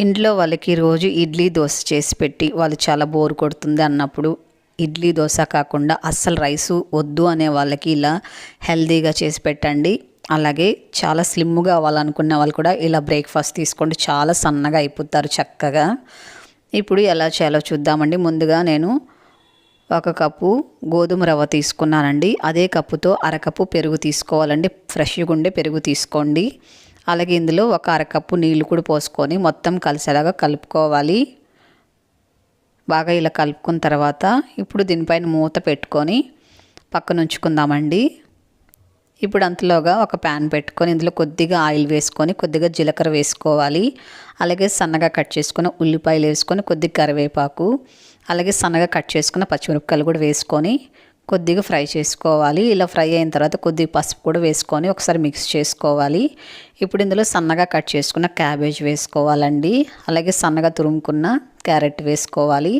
ఇంట్లో వాళ్ళకి రోజు ఇడ్లీ దోశ చేసి పెట్టి వాళ్ళు చాలా బోర్ కొడుతుంది అన్నప్పుడు ఇడ్లీ దోశ కాకుండా అస్సలు రైసు వద్దు అనే వాళ్ళకి ఇలా హెల్దీగా చేసి పెట్టండి. అలాగే చాలా స్లిమ్గా అవ్వాలనుకునే వాళ్ళు కూడా ఇలా బ్రేక్ఫాస్ట్ తీసుకోండి. చాలా సన్నగా అయిపోతారు చక్కగా. ఇప్పుడు ఎలా చేయాలో చూద్దామండి. ముందుగా నేను ఒక కప్పు గోధుమ రవ్వ తీసుకున్నానండి. అదే కప్పుతో అరకప్పు పెరుగు తీసుకోవాలండి. ఫ్రెష్గా ఉండే పెరుగు తీసుకోండి. అలాగే ఇందులో ఒక అరకప్పు నీళ్ళు కూడా పోసుకొని మొత్తం కలిసేలాగా కలుపుకోవాలి. బాగా ఇలా కలుపుకున్న తర్వాత ఇప్పుడు దీనిపైన మూత పెట్టుకొని పక్కన ఉంచుకుందామండి. ఇప్పుడు అంతలోగా ఒక ప్యాన్ పెట్టుకొని ఇందులో కొద్దిగా ఆయిల్ వేసుకొని కొద్దిగా జీలకర్ర వేసుకోవాలి. అలాగే సన్నగా కట్ చేసుకున్న ఉల్లిపాయలు వేసుకొని కొద్దిగా కరివేపాకు అలాగే సన్నగా కట్ చేసుకున్న పచ్చిమిరపకాయలు కూడా వేసుకొని కొద్దిగా ఫ్రై చేసుకోవాలి. ఇలా ఫ్రై అయిన తర్వాత కొద్దిగా పసుపు కూడా వేసుకొని ఒకసారి మిక్స్ చేసుకోవాలి. ఇప్పుడు ఇందులో సన్నగా కట్ చేసుకున్న క్యాబేజ్ వేసుకోవాలండి. అలాగే సన్నగా తురుముకున్న క్యారెట్ వేసుకోవాలి.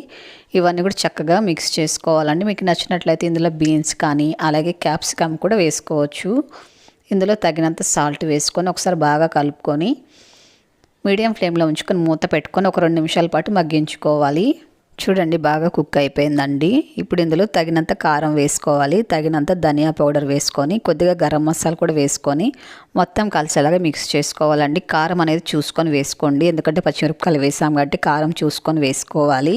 ఇవన్నీ కూడా చక్కగా మిక్స్ చేసుకోవాలండి. మీకు నచ్చినట్లయితే ఇందులో బీన్స్ కానీ అలాగే క్యాప్సికమ్ కూడా వేసుకోవచ్చు. ఇందులో తగినంత సాల్ట్ వేసుకొని ఒకసారి బాగా కలుపుకొని మీడియం ఫ్లేమ్లో ఉంచుకొని మూత పెట్టుకొని ఒక రెండు నిమిషాల పాటు మగ్గించుకోవాలి. చూడండి బాగా కుక్ అయిపోయిందండి. ఇప్పుడు ఇందులో తగినంత కారం వేసుకోవాలి. తగినంత ధనియా పౌడర్ వేసుకొని కొద్దిగా గరం మసాలా కూడా వేసుకొని మొత్తం కలిసేలాగా మిక్స్ చేసుకోవాలండి. కారం అనేది చూసుకొని వేసుకోండి. ఎందుకంటే పచ్చిమిరపకాయలు వేసాం కాబట్టి కారం చూసుకొని వేసుకోవాలి.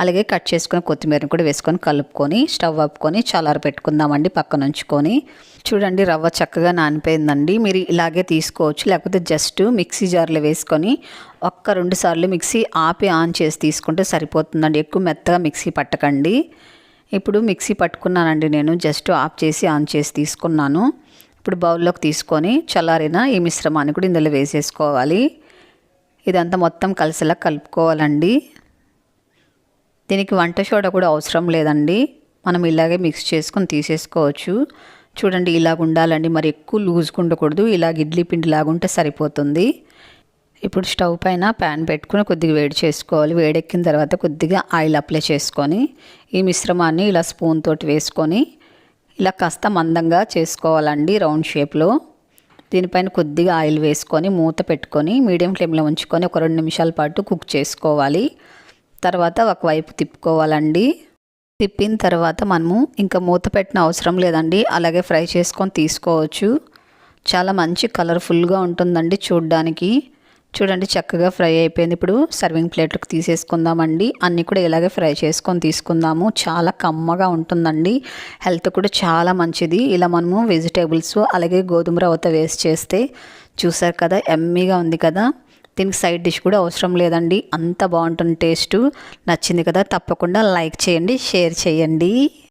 అలాగే కట్ చేసుకుని కొత్తిమీరని కూడా వేసుకొని కలుపుకొని స్టవ్ ఆపుకొని చల్లార పెట్టుకుందామండి పక్కన ఉంచుకొని. చూడండి రవ్వ చక్కగా నానిపోయిందండి. మీరు ఇలాగే తీసుకోవచ్చు. లేకపోతే జస్ట్ మిక్సీ జార్లో వేసుకొని ఒక్క రెండు సార్లు మిక్సీ ఆపి ఆన్ చేసి తీసుకుంటే సరిపోతుందండి. ఎక్కువ మెత్తగా మిక్సీ పట్టకండి. ఇప్పుడు మిక్సీ పట్టుకున్నానండి నేను. జస్ట్ ఆఫ్ చేసి ఆన్ చేసి తీసుకున్నాను. ఇప్పుడు బౌల్లోకి తీసుకొని చల్లారిన ఈ మిశ్రమాన్ని కూడా ఇందులో వేసేసుకోవాలి. ఇదంతా మొత్తం కలిసిలా కలుపుకోవాలండి. దీనికి వంట సోడా కూడా అవసరం లేదండి. మనం ఇలాగే మిక్స్ చేసుకొని తీసేసుకోవచ్చు. చూడండి ఇలాగ ఉండాలండి మరి ఎక్కువ లూజ్గా ఉండకూడదు ఇలాగ ఇడ్లీ పిండి లాగా ఉంటే సరిపోతుంది. ఇప్పుడు స్టవ్ పైన ప్యాన్ పెట్టుకుని కొద్దిగా వేడి చేసుకోవాలి. వేడెక్కిన తర్వాత కొద్దిగా ఆయిల్ అప్లై చేసుకొని ఈ మిశ్రమాన్ని ఇలా స్పూన్ తోటి వేసుకొని ఇలా కాస్త మందంగా చేసుకోవాలండి రౌండ్ షేప్లో. దీనిపైన కొద్దిగా ఆయిల్ వేసుకొని మూత పెట్టుకొని మీడియం ఫ్లేమ్లో ఉంచుకొని ఒక రెండు నిమిషాల పాటు కుక్ చేసుకోవాలి. తర్వాత ఒకవైపు తిప్పుకోవాలండి. తిప్పిన తర్వాత మనము ఇంకా మూత పెట్టిన అవసరం లేదండి. అలాగే ఫ్రై చేసుకొని తీసుకోవచ్చు. చాలా మంచి కలర్ఫుల్గా ఉంటుందండి చూడ్డానికి. చూడండి చక్కగా ఫ్రై అయిపోయింది. ఇప్పుడు సర్వింగ్ ప్లేట్లకు తీసేసుకుందామండి. అన్నీ కూడా ఇలాగే ఫ్రై చేసుకొని తీసుకుందాము. చాలా కమ్మగా ఉంటుందండి. హెల్త్ కూడా చాలా మంచిది. ఇలా మనము వెజిటేబుల్స్ అలాగే గోధుమ రవ్వతో వేస్ట్ చేస్తే చూసారు కదా ఎమ్మీగా ఉంది కదా. దీనికి సైడ్ డిష్ కూడా అవసరం లేదండి. అంత బాగుంటుంది టేస్ట్. నచ్చింది కదా తప్పకుండా లైక్ చేయండి షేర్ చేయండి.